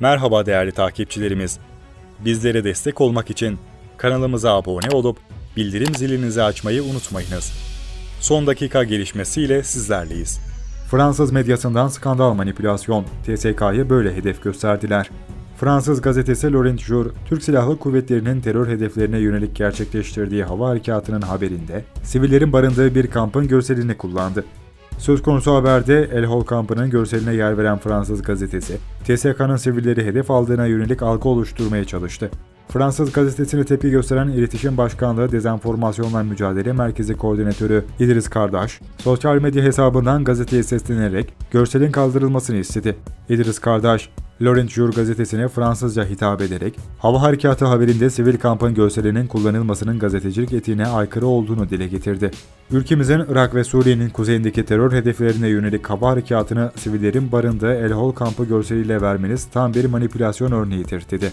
Merhaba değerli takipçilerimiz. Bizlere destek olmak için kanalımıza abone olup bildirim zilinizi açmayı unutmayınız. Son dakika gelişmesiyle sizlerleyiz. Fransız medyasından skandal manipülasyon, TSK'yı böyle hedef gösterdiler. Fransız gazetesi Laurent Jour, Türk Silahlı Kuvvetleri'nin terör hedeflerine yönelik gerçekleştirdiği hava harekatının haberinde, sivillerin barındığı bir kampın görselini kullandı. Söz konusu haberde El Hol kampının görseline yer veren Fransız gazetesi, TSK'nın sivilleri hedef aldığına yönelik algı oluşturmaya çalıştı. Fransız gazetesine tepki gösteren İletişim Başkanlığı Dezenformasyonla Mücadele Merkezi Koordinatörü İdris Kardaş, sosyal medya hesabından gazeteye seslenerek görselin kaldırılmasını istedi. İdris Kardaş, Laurent Jour gazetesine Fransızca hitap ederek, hava harekatı haberinde sivil kampın görselinin kullanılmasının gazetecilik etiğine aykırı olduğunu dile getirdi. Ülkemizin Irak ve Suriye'nin kuzeyindeki terör hedeflerine yönelik hava harekatını sivillerin barındığı El Hol kampı görseliyle vermeniz tam bir manipülasyon örneğidir dedi.